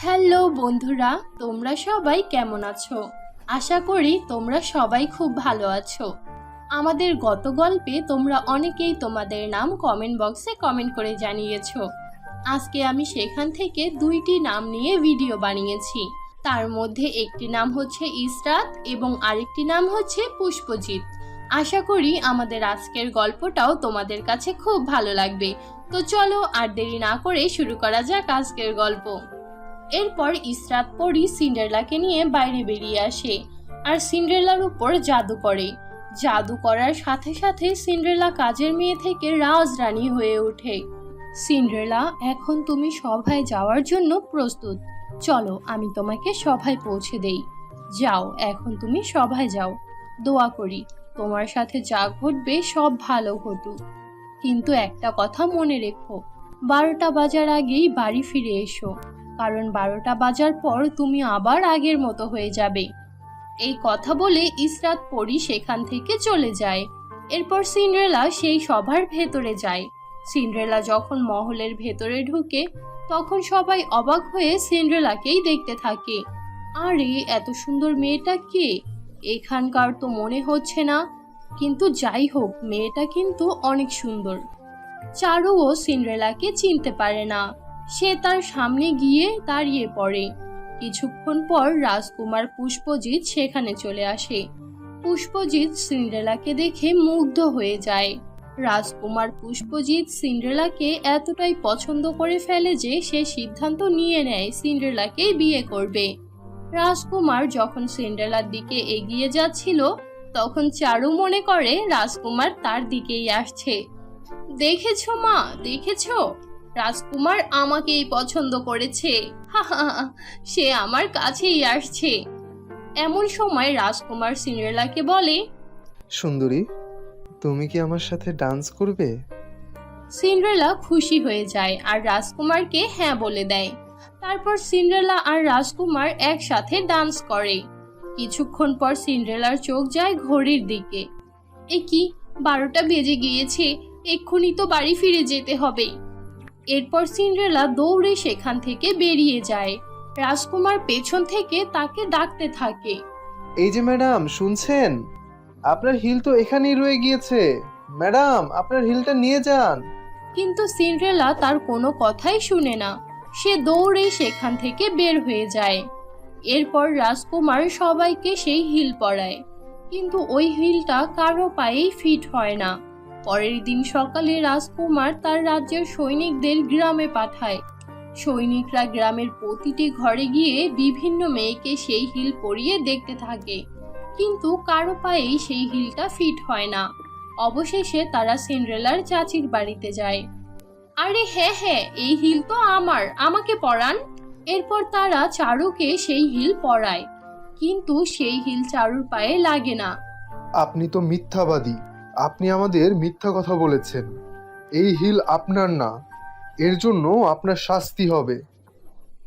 Hello বন্ধুরা, তোমরা সবাই কেমন আছো? আশা করি তোমরা সবাই খুব ভালো আছো। আমাদের গত গল্পে তোমরা অনেকেই তোমাদের নাম কমেন্ট বক্সে কমেন্ট করে জানিয়েছো। আজকে আমি সেখান থেকে দুইটি নাম নিয়ে ভিডিও বানিয়েছি। তার মধ্যে একটি নাম হচ্ছে ইসরাত এবং আরেকটি নাম হচ্ছে পুষ্পজিৎ। আশা করি আমাদের আজকের গল্পটাও তোমাদের কাছে খুব ভালো লাগবে। তো চলো আর দেরি না করে শুরু করা যাক আজকের গল্প। এরপর ইসরাত পরি সিন্ডারলাকে নিয়ে বাইরে বেরিয়ে আসে আর সিন্ডারলার উপর জাদু করে। জাদু করার সাথে সাথে সিন্ডারলা কাজের মেয়ে থেকে রাজ রাজরানী হয়ে ওঠে। সিন্ডারলা, এখন তুমি সভায় যাওয়ার জন্য প্রস্তুত। চলো, আমি তোমাকে সভায় পৌঁছে দেই। যাও, এখন তুমি সভায় যাও। দোয়া করি, তোমার সাথে যা ঘটবে সব ভালো ঘটুক। কিন্তু একটা কথা মনে রেখো, বারোটা বাজার আগেই বাড়ি ফিরে এসো। কারণ বারোটা বাজার পর তুমি আবার আগের মতো হয়ে যাবে। এই কথা বলে ইসরাত পরি সেখান থেকে চলে যায়। এরপর সিন্ড্রেলা সেই সভার ভেতরে যায়। সিন্ড্রেলা যখন মহলের ভেতরে ঢুকে, তখন সবাই অবাক হয়ে সিন্ড্রেলাকেই দেখতে থাকে। আরে, এত সুন্দর মেয়েটা কে? এখানকার তো মনে হচ্ছে না। কিন্তু যাই হোক, মেয়েটা কিন্তু অনেক সুন্দর। চারুও সিন্ড্রেলাকে চিনতে পারে না। সে তার সামনে গিয়ে দাঁড়িয়ে পড়ে। কিছুক্ষণ পর রাজকুমার পুষ্পজিৎ সেখানে চলে আসে। পুষ্পজিৎ সিন্ড্রেলাকে দেখে মুগ্ধ হয়ে যায়। রাজকুমার পুষ্পজিৎ সিন্ড্রেলাকে এতটাই পছন্দ করে ফেলে যে সে সিদ্ধান্ত নিয়ে নেয় সিন্ড্রেলাকেই বিয়ে করবে। রাজকুমার যখন সিন্ড্রেলার দিকে এগিয়ে যাচ্ছিল, তখন চারু মনে করে রাজকুমার তার দিকেই আসছে। দেখেছ মা, দেখেছ? রাজকুমার আমাকেই পছন্দ করেছে। হা হা হা, সে আমার কাছেই আসছে। এমন সময় রাজকুমার সিন্ড্রেলাকে বলে সুন্দরী তুমি কি আমার সাথে ডান্স করবে? সিন্ড্রেলা খুশি হয়ে যায় আর রাজকুমারকে হ্যাঁ বলে দেয়। তারপর সিন্ড্রেলা আর রাজকুমার একসাথে ডান্স করে। কিছুক্ষণ পর সিন্ড্রেলার চোখ যায় ঘড়ির দিকে। এ কি বারোটা বেজে গিয়েছে এক্ষুনি তো বাড়ি ফিরে যেতে হবে। এরপর সিন্ড্রেলা দৌড়ে সেখান থেকে বেরিয়ে যায়। রাজকুমার পেছন থেকে তাকে ডাকতে থাকে। এই যে ম্যাডাম শুনছেন? আপনার হিল তো এখানেই রয়ে গিয়েছে। ম্যাডাম আপনার হিলটা নিয়ে যান। কিন্তু সিন্ড্রেলা তার কোনো কথাই শুনে না। সে দৌড়ে সেখান থেকে বের হয়ে যায়। এরপর রাজকুমার সবাইকে সেই হিল পরায়। কিন্তু ওই হিলটা কারও পায়েই ফিট হয় না। পরের দিন সকালে রাজকুমার তার রাজ্যের সৈনিকদের গ্রামে পাঠায়। সৈনিকরা গ্রামের প্রতিটি ঘরে গিয়ে বিভিন্ন মেয়েকে সেই হিল পরিয়ে দেখতে থাকে। কিন্তু কারও পায়েই সেই হিলটা ফিট হয় না। অবশেষে তারা সিন্ড্রেলার চাচির বাড়িতে যায়। আরে হ্যাঁ হ্যাঁ এই হিল তো আমার, আমাকে পরান। এরপর তারা চারুকে সেই হিল পরায়। কিন্তু সেই হিল চারুর পায়ে লাগে না। আপনি তো মিথ্যাবাদী। আপনি আমাদের মিথ্যা কথা বলেছেন। এই হিল আপনার না, এর জন্য আপনার শাস্তি হবে।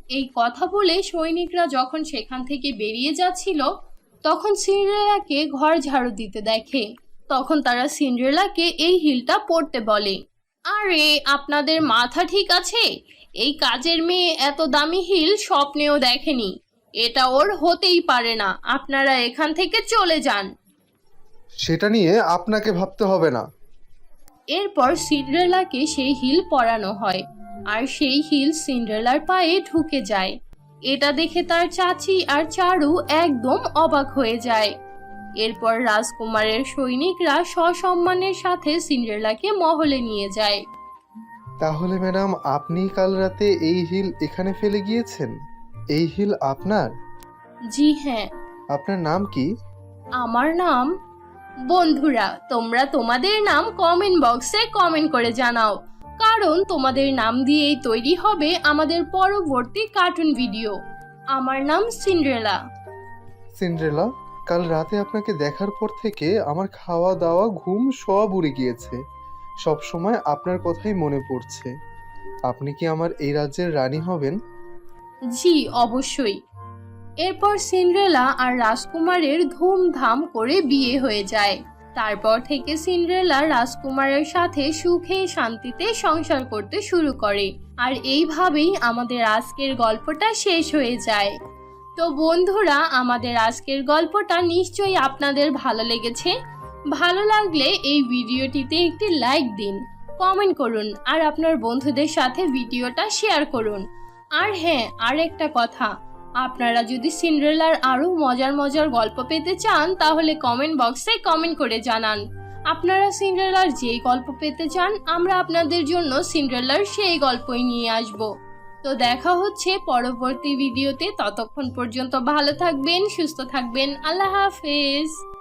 এই কথা বলে সৈনিকরা যখন সেখান থেকে বেরিয়ে যাচ্ছিল, তখন সিন্ড্রেলাকে ঘর ঝাড়ু দিতে দেখে। তখন তারা সিন্ড্রেলাকে এই হিলটা পড়তে বলে, আরে, আপনাদের মাথা ঠিক আছে? এই কাজের মেয়ে এত দামি হিল স্বপ্নেও দেখেনি। এটা ওর হতেই পারে না। আপনারা এখান থেকে চলে যান। সেটা নিয়ে আপনাকে ভাবতে হবে না। এরপর সিন্ড্রেলাকে সেই হিল পরানো হয় আর সেই হিল সিন্ড্রেলার পায়ে ঢুকে যায়। এটা দেখে তার চাচি আর চারু একদম অবাক হয়ে যায়। এরপর রাজকুমারের সৈনিকরা সসম্মানের সাথে সিন্ড্রেলাকে মহলে নিয়ে যায়। তাহলে ম্যাডাম আপনি কাল রাতে এই হিল এখানে ফেলে গিয়েছেন? এই হিল আপনার? জি হ্যাঁ। আপনার নাম কি? আমার নাম বন্ধুরা তোমরা তোমাদের নাম কমেন্ট বক্সে কমেন্ট করে জানাও কারণ তোমাদের নাম দিয়েই তৈরি হবে আমাদের পরবর্তী কার্টুন ভিডিও আমার নাম সিন্ড্রেলা সিন্ড্রেলা কাল রাতে আপনাকে দেখার পর থেকে আমার খাওয়া দাওয়া ঘুম সব উড়ে গিয়েছে। সব সময় আপনার কথাই মনে পড়ছে। আপনি কি আমার এই রাজ্যের রানী হবেন? জি অবশ্যই। এরপর সিন্ড্রেলা আর রাজকুমারের ধুমধাম করে বিয়ে হয়ে যায়। তারপর থেকে সিন্ড্রেলা রাজকুমারের সাথে সুখে শান্তিতে সংসার করতে শুরু করে। আর এইভাবেই আমাদের আজকের গল্পটা শেষ হয়ে যায়। তো বন্ধুরা, আমাদের আজকের গল্পটা নিশ্চয়ই আপনাদের ভালো লেগেছে। ভালো লাগলে এই ভিডিওটিতে একটি লাইক দিন, কমেন্ট করুন, আর আপনার বন্ধুদের সাথে ভিডিওটা শেয়ার করুন। আর হ্যাঁ আর একটা কথা আপনারা যদি সিন্ড্রেলার আরও মজার মজার গল্প পেতে চান, তাহলে কমেন্ট বক্সে কমেন্ট করে জানান। আপনারা সিন্ড্রেলার যেই গল্প পেতে চান, আমরা আপনাদের জন্য সিন্ড্রেলার সেই গল্পই নিয়ে আসব। তো দেখা হচ্ছে পরবর্তী ভিডিওতে। ততক্ষণ পর্যন্ত ভালো থাকবেন, সুস্থ থাকবেন। আল্লাহ হাফেজ।